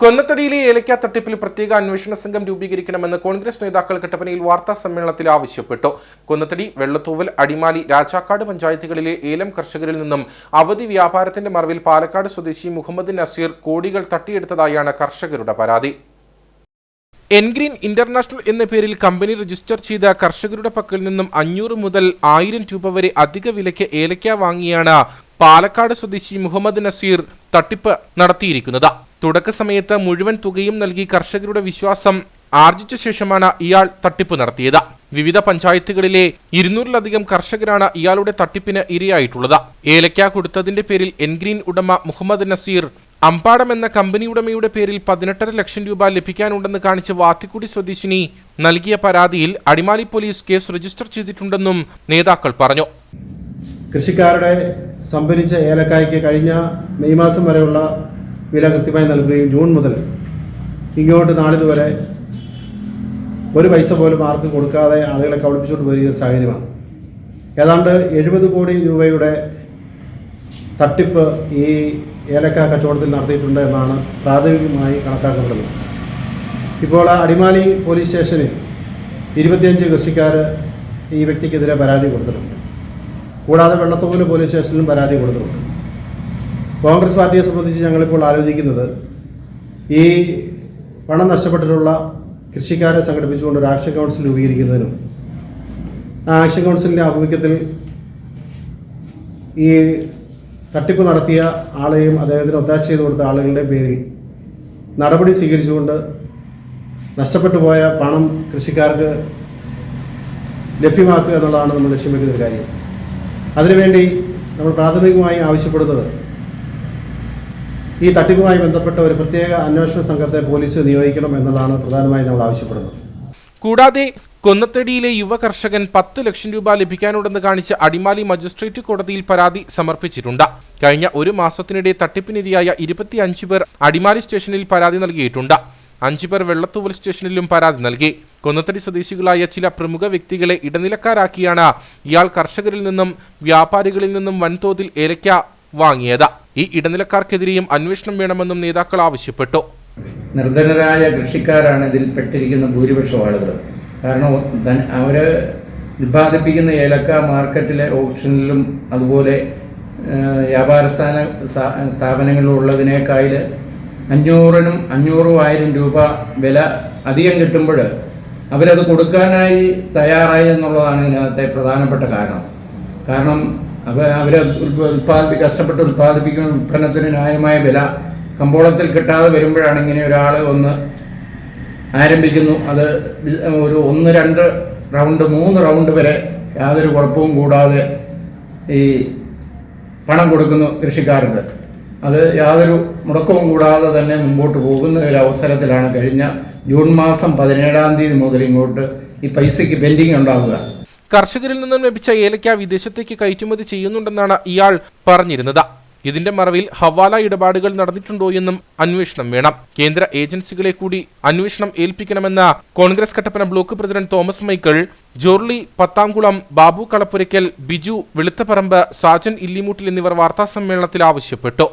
കൊന്നത്തടിയിലെ ഏലക്ക തട്ടിപ്പിൽ പ്രത്യേക അന്വേഷണ സംഘം രൂപീകരിക്കണമെന്ന് കോൺഗ്രസ് നേതാക്കൾ കട്ടപ്പനയിൽ വാർത്താ സമ്മേളനത്തിൽ ആവശ്യപ്പെട്ടു. കൊന്നത്തടി വെള്ളത്തൂവൽ അടിമാലി രാജാക്കാട് പഞ്ചായത്തുകളിലെ ഏലം കർഷകരിൽ നിന്നും അവധി വ്യാപാരത്തിന്റെ മറവിൽ പാലക്കാട് സ്വദേശി മുഹമ്മദ് നസീർ കോടികൾ തട്ടിയെടുത്തതായാണ് കർഷകരുടെ പരാതി. എൻഗ്രീൻ ഇന്റർനാഷണൽ എന്ന പേരിൽ കമ്പനി രജിസ്റ്റർ ചെയ്ത കർഷകരുടെ പക്കൽ നിന്നും അഞ്ഞൂറ് മുതൽ ആയിരം രൂപ വരെ അധിക വിലയ്ക്ക് ഏലക്ക വാങ്ങിയാണ് പാലക്കാട് സ്വദേശി മുഹമ്മദ് നസീർ തട്ടിപ്പ് നടത്തിയിരിക്കുന്നത്. തുടക്ക സമയത്ത് മുഴുവൻ തുകയും നൽകി കർഷകരുടെ വിശ്വാസം ആർജിച്ച ശേഷമാണ് ഇയാൾ തട്ടിപ്പ് നടത്തിയത്. വിവിധ പഞ്ചായത്തുകളിലെ ഇരുന്നൂറിലധികം കർഷകരാണ് ഇയാളുടെ തട്ടിപ്പിന് ഇരയായിട്ടുള്ളത്. ഏലക്ക കൊടുത്തതിന്റെ പേരിൽ എൻഗ്രീൻ ഉടമ മുഹമ്മദ് നസീർ അമ്പാടം എന്ന കമ്പനി ഉടമയുടെ പേരിൽ പതിനെട്ടര ലക്ഷം രൂപ ലഭിക്കാനുണ്ടെന്ന് കാണിച്ച് വാത്തിക്കുടി സ്വദേശിനി നൽകിയ പരാതിയിൽ അടിമാലി പോലീസ് കേസ് രജിസ്റ്റർ ചെയ്തിട്ടുണ്ടെന്നും നേതാക്കൾ പറഞ്ഞു. കൃഷിക്കാരുടെ സംഭരിച്ച ഏലക്കായ്ക്ക് കഴിഞ്ഞ മെയ് മാസം വരെയുള്ള വില കൃത്യമായി നൽകുകയും ജൂൺ മുതൽ ഇങ്ങോട്ട് നാളിതുവരെ ഒരു പൈസ പോലും ആർക്കും കൊടുക്കാതെ ആളുകളെ കബളിപ്പിച്ചുകൊണ്ട് പോയ സാഹചര്യമാണ്. ഏതാണ്ട് എഴുപത് കോടി രൂപയുടെ തട്ടിപ്പ് ഈ ഏലക്ക കച്ചവടത്തിൽ നടത്തിയിട്ടുണ്ട് എന്നാണ് പ്രാഥമികമായി കണക്കാക്കപ്പെടുന്നത്. ഇപ്പോൾ അടിമാലി പോലീസ് സ്റ്റേഷനിൽ ഇരുപത്തിയഞ്ച് കൃഷിക്കാർ ഈ വ്യക്തിക്കെതിരെ പരാതി കൊടുത്തിട്ടുണ്ട്. കൂടാതെ വെള്ളത്തോൽ പോലീസ് സ്റ്റേഷനിലും പരാതി കൊടുത്തിട്ടുണ്ട്. കോൺഗ്രസ് പാർട്ടിയെ സംബന്ധിച്ച് ഞങ്ങളിപ്പോൾ ആലോചിക്കുന്നത് ഈ പണം നഷ്ടപ്പെട്ടിട്ടുള്ള കൃഷിക്കാരെ സംഘടിപ്പിച്ചുകൊണ്ട് ഒരു ആക്ഷൻ കൗൺസിൽ രൂപീകരിക്കുന്നതിനും ആ ആക്ഷൻ കൗൺസിലിന്റെ ആഭിമുഖ്യത്തിൽ ഈ തട്ടിപ്പ് നടത്തിയ ആളെയും അദ്ദേഹത്തിന് ഒത്താശ ചെയ്ത് കൊടുത്ത ആളുകളുടെ പേരിൽ നടപടി സ്വീകരിച്ചുകൊണ്ട് നഷ്ടപ്പെട്ടു പോയ പണം കൃഷിക്കാർക്ക് ലഭ്യമാക്കുക എന്നുള്ളതാണ് നമ്മൾ ലക്ഷ്യം ഒരു കാര്യം. അതിനുവേണ്ടി നമ്മൾ പ്രാഥമികമായി ആവശ്യപ്പെടുന്നത് ഈ തട്ടിപ്പുമായി ബന്ധപ്പെട്ട ഒരു പ്രത്യേക അന്വേഷണ സംഘത്തെ പോലീസ് നിയോഗിക്കണം എന്നതാണ് പ്രധാനമായി നമ്മൾ ആവശ്യപ്പെടുന്നത്. കൂടാതെ കൊന്നത്തടിയിലെ യുവ കർഷകൻ പത്ത് ലക്ഷം രൂപ ലഭിക്കാനുണ്ടെന്ന് കാണിച്ച് അടിമാലി മജിസ്ട്രേറ്റ് കോടതിയിൽ പരാതി സമർപ്പിച്ചിട്ടുണ്ട്. കഴിഞ്ഞ ഒരു മാസത്തിനിടെ തട്ടിപ്പിനിരയായ ഇരുപത്തിയഞ്ച് പേർ അടിമാലി സ്റ്റേഷനിൽ പരാതി നൽകിയിട്ടുണ്ട്. അഞ്ചു പേർ വെള്ളത്തൂവൽ സ്റ്റേഷനിലും പരാതി നൽകി. കൊന്നത്തടി സ്വദേശികളായ ചില പ്രമുഖ വ്യക്തികളെ ഇടനിലക്കാരാക്കിയാണ് ഇയാൾ കർഷകരിൽ നിന്നും വ്യാപാരികളിൽ നിന്നും വൻതോതിൽ ഏലക്ക വാങ്ങിയത്. ഈ ഇടനിലക്കാർക്കെതിരെയും അന്വേഷണം വേണമെന്നും നേതാക്കൾ ആവശ്യപ്പെട്ടു. നിർധനരായ കൃഷിക്കാരാണ് ഇതിൽ പെട്ടിരിക്കുന്ന ഭൂരിപക്ഷം ആളുകൾ. കാരണം അവർ ഉൽപ്പാദിപ്പിക്കുന്ന ഏലക്ക മാർക്കറ്റിലെ ഓപ്ഷനിലും അതുപോലെ വ്യാപാര സ്ഥാന സ്ഥാപനങ്ങളിലുള്ളതിനേക്കാൾ അഞ്ഞൂറിനും അഞ്ഞൂറും ആയിരം രൂപ വില അധികം കിട്ടുമ്പോൾ അവരത് കൊടുക്കാനായി തയ്യാറായി എന്നുള്ളതാണ് ഇതിനകത്തെ പ്രധാനപ്പെട്ട കാരണം. കാരണം അവ അവർ ഉൽപ്പാദിപ്പി കഷ്ടപ്പെട്ട് ഉൽപ്പാദിപ്പിക്കുന്ന ഉൽപ്പന്നത്തിന് ന്യായമായ വില കമ്പോളത്തിൽ കിട്ടാതെ വരുമ്പോഴാണ് ഇങ്ങനെ ഒരാൾ ഒന്ന് ആരംഭിക്കുന്നു. അത് ഒരു ഒന്ന് രണ്ട് റൗണ്ട് മൂന്ന് റൗണ്ട് വരെ യാതൊരു കുഴപ്പവും കൂടാതെ ഈ പണം കൊടുക്കുന്നു കൃഷിക്കാർക്ക്. അത് യാതൊരു മുടക്കവും കൂടാതെ തന്നെ മുമ്പോട്ട് പോകുന്ന ഒരു അവസരത്തിലാണ് കഴിഞ്ഞ ജൂൺ മാസം പതിനേഴാം തീയതി മുതൽ ഇങ്ങോട്ട് ഈ പൈസയ്ക്ക് പെൻഡിങ് ഉണ്ടാവുക. കർഷകരിൽ നിന്നും ലഭിച്ച ഏലക്ക വിദേശത്തേക്ക് കയറ്റുമതി ചെയ്യുന്നുണ്ടെന്നാണ് ഇയാൾ പറഞ്ഞിരുന്നത്. ഇതിന്റെ മറവിൽ ഹവാല ഇടപാടുകൾ നടന്നിട്ടുണ്ടോ എന്നും അന്വേഷണം വേണം. കേന്ദ്ര ഏജൻസികളെ കൂടി അന്വേഷണം ഏൽപ്പിക്കണമെന്ന കോൺഗ്രസ് കട്ടപ്പന ബ്ലോക്ക് പ്രസിഡന്റ് തോമസ് മൈക്കിൾ ജോർലി പത്താംകുളം ബാബു കളപ്പുരയ്ക്കൽ ബിജു വെളുത്തപ്പറമ്പ് സാജൻ ഇല്ലിമൂട്ടിൽ എന്നിവർ വാർത്താസമ്മേളനത്തിൽ ആവശ്യപ്പെട്ടു.